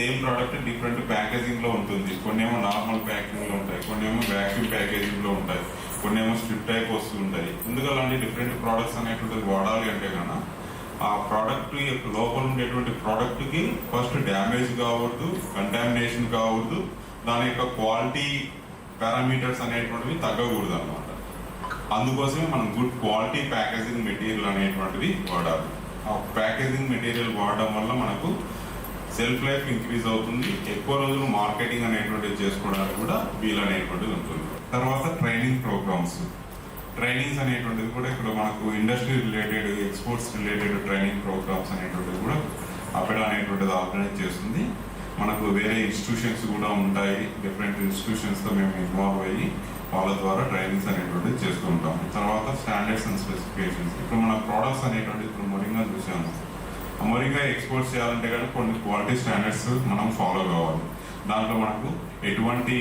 Same product different ప్యాకేజింగ్లో ఉంటుంది. కొన్ని ఏమో నార్మల్ ప్యాకింగ్లో ఉంటాయి కొన్ని ఏమో వ్యాక్యూమ్ ప్యాకేజింగ్లో ఉంటాయి కొన్ని ఏమో స్ట్రిప్ టైప్ వస్తూ ఉంటాయి. ఎందుకు అలాంటి డిఫరెంట్ ప్రోడక్ట్స్ అనేటువంటిది వాడాలి అంటే గాన ఆ ప్రోడక్ట్ యొక్క లోపల ఉండేటువంటి ప్రోడక్ట్కి ఫస్ట్ డ్యామేజ్ కావద్దు కంటామినేషన్ కావద్దు దాని యొక్క క్వాలిటీ పారామీటర్స్ అనేటువంటివి తగ్గకూడదు అనమాట అందుకోసమే మనం గుడ్ క్వాలిటీ ప్యాకేజింగ్ మెటీరియల్ అనేటువంటివి వాడాలి. ఆ ప్యాకేజింగ్ మెటీరియల్ వాడడం వల్ల మనకు సెల్ఫ్ లైఫ్ ఇంక్రీజ్ అవుతుంది. ఎక్కువ రోజులు మార్కెటింగ్ అనేటువంటిది చేసుకోవడానికి కూడా వీలు అనేటువంటిది ఉంటుంది. తర్వాత ట్రైనింగ్ ప్రోగ్రామ్స్. ట్రైనింగ్స్ అనేటువంటిది కూడా ఇక్కడ మనకు industry related exports related training programs అనేటువంటిది కూడా అపెడా అనేటువంటిది ఆర్గనైజ్ చేస్తుంది. మనకు వేరే ఇన్స్టిట్యూషన్స్ కూడా ఉంటాయి. డిఫరెంట్ ఇన్స్టిట్యూషన్స్తో మేము ఇన్వాల్వ్ అయ్యి వాళ్ళ ద్వారా ట్రైనింగ్స్ అనేటువంటిది చేస్తూ ఉంటాము. తర్వాత స్టాండర్డ్స్ అండ్ స్పెసిఫికేషన్స్. ఇప్పుడు మన ప్రోడక్ట్స్ అనేటువంటి ఇప్పుడు మొరింగా చూసాము. అమెరికా ఎక్స్పోర్ట్ చేయాలంటే కానీ కొన్ని క్వాలిటీ స్టాండర్డ్స్ మనం ఫాలో కావాలి. దాంట్లో మనకు ఎటువంటి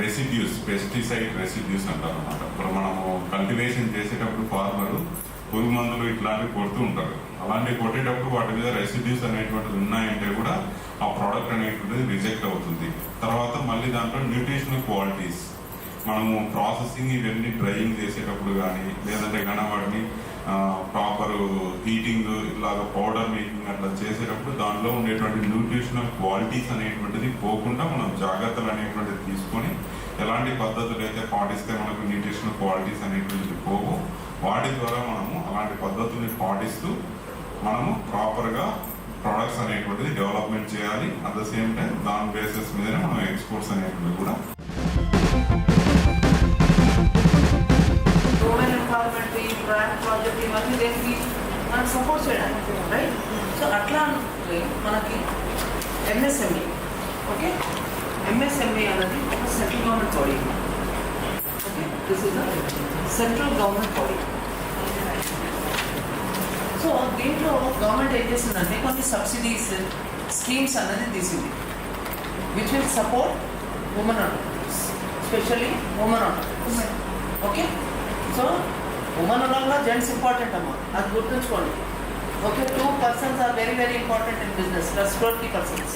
రెసిడ్యూస్ పెస్టిసైడ్ రెసిడ్యూస్ అంటారు అనమాట ఇప్పుడు మనము కల్టివేషన్ చేసేటప్పుడు ఫార్మర్ పురుగు మందులు ఇట్లాంటివి కొడుతూ ఉంటారు. అలాంటివి కొట్టేటప్పుడు వాటి మీద రెసిడ్యూస్ అనేటువంటివి ఉన్నాయంటే కూడా ఆ ప్రోడక్ట్ అనేటువంటిది రిజెక్ట్ అవుతుంది. తర్వాత మళ్ళీ దాంట్లో న్యూట్రిషనల్ క్వాలిటీస్ మనము ప్రాసెసింగ్ ఇవన్నీ డ్రైయింగ్ చేసేటప్పుడు కానీ లేదంటే కానీ వాటిని ప్రాపర్ హీటింగ్ ఇలాగ పౌడర్ మేకింగ్ అట్లా చేసేటప్పుడు దానిలో ఉండేటువంటి న్యూట్రిషనల్ క్వాలిటీస్ అనేటువంటిది పోకుండా మనం జాగ్రత్తలు అనేటువంటిది తీసుకొని ఎలాంటి పద్ధతులు అయితే పాటిస్తే మనకు న్యూట్రిషనల్ క్వాలిటీస్ అనేటువంటిది పోవు వాటి ద్వారా మనము అలాంటి పద్ధతుల్ని పాటిస్తూ మనము ప్రాపర్గా ప్రొడక్ట్స్ అనేటువంటిది డెవలప్మెంట్ చేయాలి. అట్ ద సేమ్ టైం దాని బేసిస్ మీదనే మనం ఎక్స్పోర్ట్స్ అనేటువంటివి కూడా రూరల్ ఎంపవర్మెంట్ ఈ బ్రాండ్ ప్రాజెక్ట్ ఇవన్నీ దేనికి మనకు సపోర్ట్ చేయడానికి రైట్ సో అట్లా అనుకుంటే మనకి ఎంఎస్ఎంఈ ఓకే ఎంఎస్ఎంఈ అనేది ఒక central government body okay this is central government body so దీంట్లో గవర్నమెంట్ ఏం చేసిందంటే కొన్ని సబ్సిడీస్ స్కీమ్స్ అన్నది తీసింది. Which will support women entrepreneurs specially women entrepreneurs okay so women ఉండగా జెంట్స్ ఇంపార్టెంట్ అమ్మా. అది గుర్తుంచుకోండి. Okay two persons are very very important in business plus twenty persons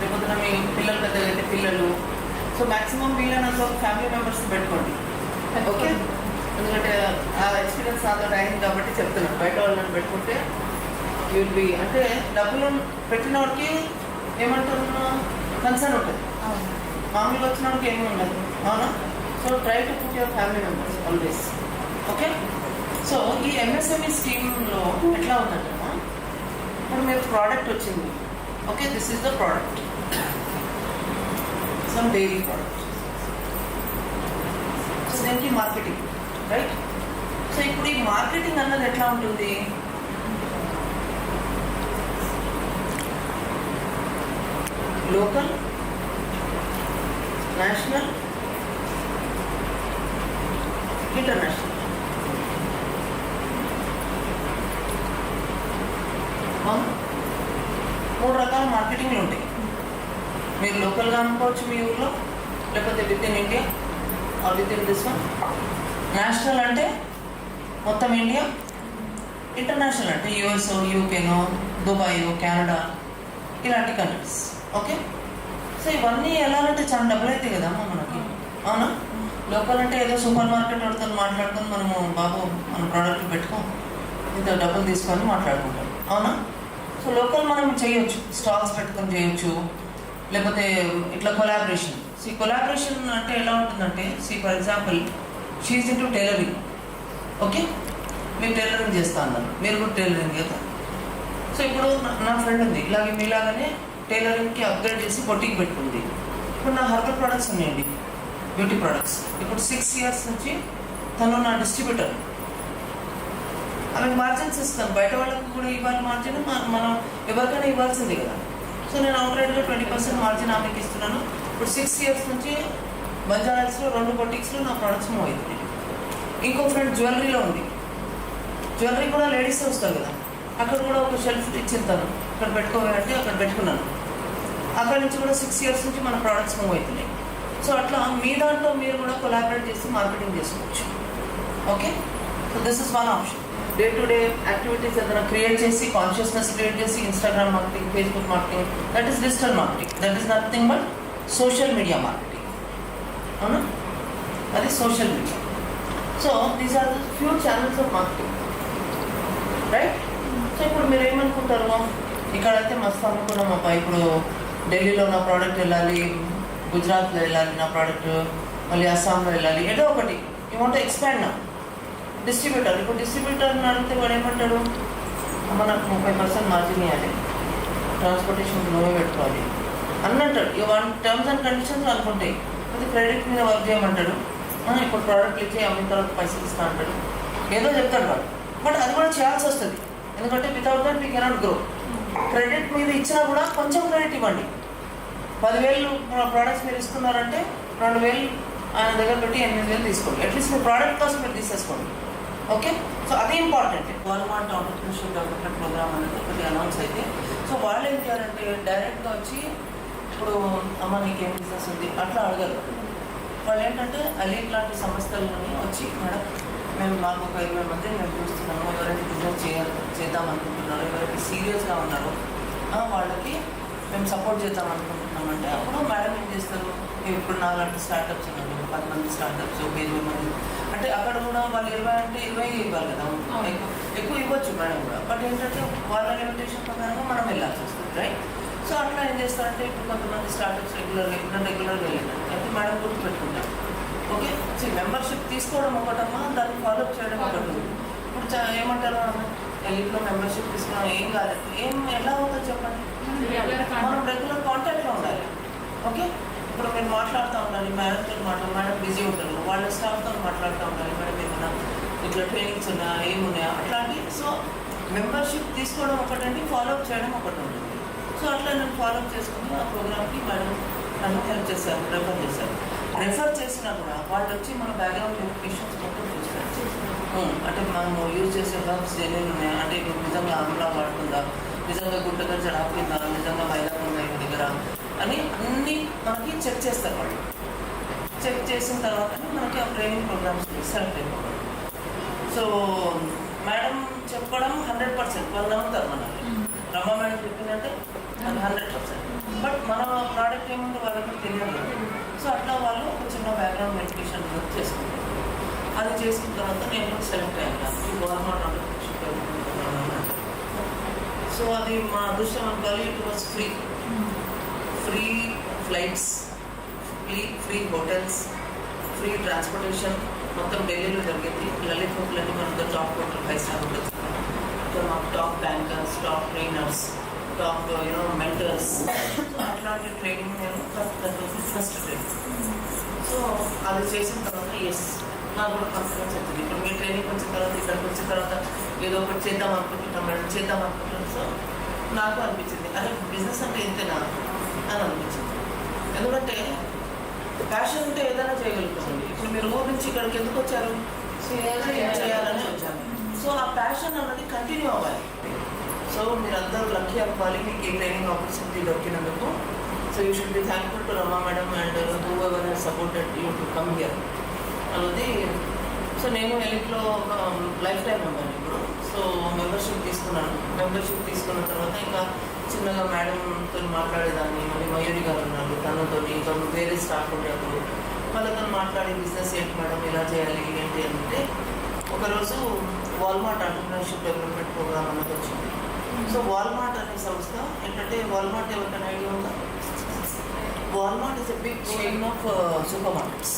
లేకపోతే మీ పిల్లలు పెద్దగా అయితే పిల్లలు. సో మాక్సిమం వీళ్ళనంత ఫ్యామిలీ మెంబర్స్ పెట్టుకోండి. ఓకే? ఎందుకంటే ఆ ఎక్స్పీరియన్స్ నాతో అయింది కాబట్టి చెప్తున్నాను బయట వాళ్ళని పెట్టుకుంటే విల్ బి అంటే డబ్బులు పెట్టిన వాడికి ఏమంటున్నా కన్సర్న్ ఉంటుంది మామూలుగా వచ్చిన వాడికి ఏమీ ఉండదు. అవునా? So try to put your family members always okay so ఈ ఎంఎస్ఎంఈ స్కీమ్లో ఎట్లా ఉందంటే ఇప్పుడు మీరు ప్రోడక్ట్ వచ్చింది. Okay this is the product some dairy product so దీనికి మార్కెటింగ్ రైట్ సో ఇప్పుడు ఈ మార్కెటింగ్ అన్నది ఎట్లా ఉంటుంది? లోకల్ నేషనల్ ఇంటర్నేషనల్ అవును మూడు రకాల మార్కెటింగ్లు ఉంటాయి. మీరు లోకల్గా అనుకోవచ్చు మీ ఊర్లో లేకపోతే with in India or with in this one national అంటే మొత్తం ఇండియా ఇంటర్నేషనల్ అంటే యుఎస్ యూకేనో దుబాయ్ కెనడా ఇలాంటి కంట్రీస్ ఓకే సో ఇవన్నీ ఎలా అంటే చాలా డబ్బులు అవుతాయి కదమ్మా మనకి. అవునా? లోకల్ అంటే ఏదో సూపర్ మార్కెట్ వాడితో మాట్లాడుకొని మనము బాబు మన ప్రోడక్ట్లు పెట్టుకోం ఇంత డబ్బులు తీసుకొని మాట్లాడుకుంటాం. అవునా? సో లోకల్ మనం చేయొచ్చు. స్టాల్స్ పెట్టుకొని చేయొచ్చు. లేకపోతే ఇట్లా కొలాబరేషన్ సి కొలాబరేషన్ అంటే ఎలా ఉంటుందంటే see for example she's to tailoring okay మీరు టైలరింగ్ చేస్తా అన్నారు మీరు కూడా టైలరింగ్ కదా సో ఇప్పుడు నా- ఫ్రెండ్ ఉంది. ఇలాగే మీలాగానే టైలరింగ్కి అప్గ్రేడ్ చేసి బొట్టికి పెట్టుకుంది. ఇప్పుడు నా హర్బల్ ప్రొడక్ట్స్ ఉన్నాయండి. బ్యూటీ ప్రొడక్ట్స్ ఇప్పుడు సిక్స్ ఇయర్స్ నుంచి తను నా డిస్ట్రిబ్యూటర్ ఆమెకు మార్జిన్స్ ఇస్తాను బయట వాళ్ళకి కూడా ఇవ్వాలి మార్జిన్ మనం ఎవరికైనా ఇవ్వాల్సిందే కదా. సో నేను అవుట్లెట్గా ట్వంటీ పర్సెంట్ మార్జిన్ ఆమెకి ఇస్తున్నాను. ఇప్పుడు సిక్స్ ఇయర్స్ నుంచి బంజారాస్లో రెండు బొటిక్స్లో నా ప్రొడక్ట్స్ మూవ్ అవుతుంది ఇంకో ఫ్రెండ్ జ్యువెలరీలో ఉంది. జ్యువెలరీ కూడా లేడీస్ వస్తారు కదా. అక్కడ కూడా ఒక షెల్ఫ్ తను అక్కడ పెట్టుకోవాలంటే అక్కడ పెట్టుకున్నాను. అక్కడ నుంచి కూడా సిక్స్ ఇయర్స్ నుంచి మన ప్రోడక్ట్స్ మూవ్ అవుతున్నాయి. సో అట్లా మీ దాంట్లో మీరు కూడా కొలాబరేట్ చేసి మార్కెటింగ్ చేసుకోవచ్చు. Okay so this is one option day to day activities ఏదైనా క్రియేట్ చేసి కాన్షియస్నెస్ క్రియేట్ చేసి Instagram marketing Facebook marketing that is digital marketing that is nothing but social media marketing అవునా? అది social media so these are the few channels of marketing right so ఇప్పుడు మీరు ఏమనుకుంటారు? ఇక్కడైతే మస్తు అనుకున్నాం అబ్బా ఇప్పుడు ఢిల్లీలో నా ప్రోడక్ట్ వెళ్ళాలి గుజరాత్లో వెళ్ళాలి నా ప్రోడక్ట్ మళ్ళీ అస్సాంలో వెళ్ళాలి ఏదో ఒకటి. యూ వాంట్ ఎక్స్పాండ్ నా డిస్ట్రిబ్యూటర్ ఇప్పుడు డిస్ట్రిబ్యూటర్ని అడిగితే వాడు ఏమంటాడు? అమ్మ నాకు ముప్పై పర్సెంట్ మార్జిన్ ఇవ్వాలి ట్రాన్స్పోర్టేషన్ నువ్వే పెట్టుకోవాలి. అని అంటాడు ఇక వన్ టర్మ్స్ అండ్ కండిషన్స్ అనుకుంటాయి అది క్రెడిట్ మీద వర్క్ చేయమంటాడు. ఇప్పుడు ప్రోడక్ట్ ఇచ్చి అమ్మిన తర్వాత పైసలు ఇస్తా అంటాడు. ఏదో చెప్తాడు వాడు. బట్ అది కూడా చేయాల్సి వస్తుంది. ఎందుకంటే without that we cannot grow credit మీద ఇచ్చినా కూడా కొంచెం క్రెడిట్ ఇవ్వండి. పదివేలు ప్రోడక్ట్స్ మీరు ఇస్తున్నారంటే రెండు వేలు ఆయన దగ్గర పెట్టి ఎనిమిది వేలు తీసుకోండి. అట్లీస్ట్ మీ ప్రోడక్ట్ కాస్ట్ మీరు తీసేసుకోండి. ఓకే సో అది important government entrepreneurship development program అనేది ఒకటి అనౌన్స్ అయితే సో వాళ్ళు ఏం చేయాలంటే డైరెక్ట్గా వచ్చి ఇప్పుడు అమ్మ నీకేం బిజినెస్ ఉంది? అట్లా అడగరు. వాళ్ళు ఏంటంటే అలీట్ లాంటి సంస్థలని వచ్చి మేడం మేము మాకు ఒక ఇరవై మంది మేము చూస్తున్నాము ఎవరైతే బిజినెస్ చేయాలి చేద్దాం అనుకుంటున్నారో ఎవరైతే సీరియస్గా ఉన్నారో వాళ్ళకి మేము సపోర్ట్ చేద్దాం అనుకుంటున్నామంటే అప్పుడు మేడం ఏం చేస్తారు? ఇప్పుడు నాలాంటి స్టార్టప్స్ ఉన్నారు పది మంది స్టార్టప్స్ ఒక ఇరవై మంది. అంటే అక్కడ కూడా వాళ్ళు ఇరవై అంటే ఇరవై ఇవ్వాలి కదా ఎక్కువ ఎక్కువ ఇవ్వచ్చు మేడం కూడా. బట్ ఏంటంటే వాళ్ళ లిమిటేషన్ ప్రకారంగా మనం వెళ్ళాల్సి వస్తుంది రైట్ సో అట్లా ఏం చేస్తారంటే ఇప్పుడు కొంతమంది స్టార్టప్స్ రెగ్యులర్గా ఇప్పుడు రెగ్యులర్గా వెళ్ళారు అయితే మేడం గుర్తు పెట్టుకుంటాం ఓకే సో మెంబర్షిప్ తీసుకోవడం ఒకటమ్మా దాన్ని ఫాలో చేయడం ఒకటి. ఇప్పుడు చా- ఏమంటారు ఎలిట్లో మెంబర్షిప్ తీసుకున్నాం ఏం కాలేదు ఏం ఎలా అవుతుందో చెప్పండి? మనం రెగ్యులర్ కాంటాక్ట్లో ఉండాలి. ఓకే ఇప్పుడు మీరు మాట్లాడుతూ ఉండాలి. మేడంతో మాట్లాడు మేడం బిజీ ఉంటారు. వాళ్ళ స్టాఫ్తో మాట్లాడుతూ ఉండాలి. మేడం ఏమన్నా ఇట్లా ట్రైనింగ్స్ ఉన్నాయా ఏమున్నాయా అట్లాంటి. సో మెంబర్షిప్ తీసుకోవడం ఒకటండి ఫాలోఅప్ చేయడం ఒకటి ఉంటుంది. సో అట్లా నేను ఫాలోఅప్ చేసుకుని ఆ ప్రోగ్రామ్కి మేడం నన్ను హెల్ప్ చేశారు రెఫర్ చేశారు. రెఫర్ చేసినా కూడా వాళ్ళు వచ్చి మన బ్యాక్గ్రౌండ్ వెరిఫికేషన్స్ మొత్తం చూస్తారు. ఉమ్, అంటే మనము యూజ్ చేసే హర్బ్స్ ఎన్ని ఉన్నాయా? అంటే ఇప్పుడు నిజంగా ఆమ్లా వాడుతుందా నిజంగా గుట్టగా ఆపుతున్నారా నిజంగా మైదా ఉందా దగ్గర? అని అన్నీ మనకి చెక్ చేస్తారు వాళ్ళు. చెక్ చేసిన తర్వాతనే మనకి ఆ ట్రైనింగ్ ప్రోగ్రామ్స్ సెలెక్ట్ అయిపోవాలి సో మేడం చెప్పడం హండ్రెడ్ పర్సెంట్ వాళ్ళు నమ్ముతారు మనల్ని. రమ్మ మేడం చెప్పిందంటే అది హండ్రెడ్ పర్సెంట్ బట్ మన ప్రోడక్ట్ ఏముంది వాళ్ళకి తెలియదు. సో అట్లా వాళ్ళు ఒక చిన్న బ్యాక్గ్రౌండ్ వెరిఫికేషన్ చేసుకుంటారు. అది చేసుకున్న తర్వాత నేను సెలెక్ట్ అయ్యాను. ఈ గవర్నమెంట్ సో అది మా అదృష్టం అనుకోవాలి it was free free flights free free hotels free transportation మొత్తం ఢిల్లీలో జరిగింది. లలిత్ హోటల్ మనతో top hotel five star hotels ఇక్కడ మాకు top bankers top trainers top you know mentors అట్లాంటి ట్రైనింగ్ నేను ఫస్ట్ ఫస్ట్ ట్రైనింగ్ సో అది చేసిన తర్వాత ఎస్ నాకు కూడా వచ్చింది ఇప్పుడు మీ ట్రైనింగ్ వచ్చిన తర్వాత ఇక్కడికి వచ్చిన తర్వాత ఏదో ఒకటి చేద్దాం అనుకుంటున్నాం మేడం చేద్దాం అనుకుంటున్నాం. సో నాకు అనిపించింది. అరే బిజినెస్ అంటే ఇంతేనా? అని అనిపించింది. ఎందుకంటే ప్యాషన్ ఉంటే ఏదైనా చేయగలుగుతామండి. ఇప్పుడు మీరు ఊరు నుంచి ఇక్కడికి ఎందుకు వచ్చారు? చేయాలని వచ్చాను సో ఆ ప్యాషన్ అన్నది కంటిన్యూ అవ్వాలి. సో మీరందరూ లక్కీ అవ్వాలి. మీకు ఈ ట్రైనింగ్ ఆపర్చునిటీ దొరికినందుకు. So you should be thankful to Rama madam and whoever supported you to come here అన్నది. సో నేను ఎలిట్లో ఒక లైఫ్ టైం ఉన్నాను ఇప్పుడు. సో మెంబర్షిప్ తీసుకున్నాను. మెంబర్షిప్ తీసుకున్న తర్వాత ఇంకా చిన్నగా మేడంతో మాట్లాడేదాన్ని. మళ్ళీ మయూరి గారు ఉన్నారు తనతో ఇంకా వేరే స్టాఫ్ ఉండేప్పుడు వాళ్ళతో మాట్లాడి బిజినెస్ ఏంటి మేడం ఎలా చేయాలి ఏంటి అంటే ఒకరోజు వాల్మార్ట్ ఆంటర్ప్రినర్షిప్ డెవలప్మెంట్ ప్రోగ్రామ్ అన్నది వచ్చింది. సో వాల్మార్ట్ అనే సంస్థ ఏంటంటే వాల్మార్ట్ ఎవరికైనా ఐడియా ఉందా? Walmart is a big chain of super markets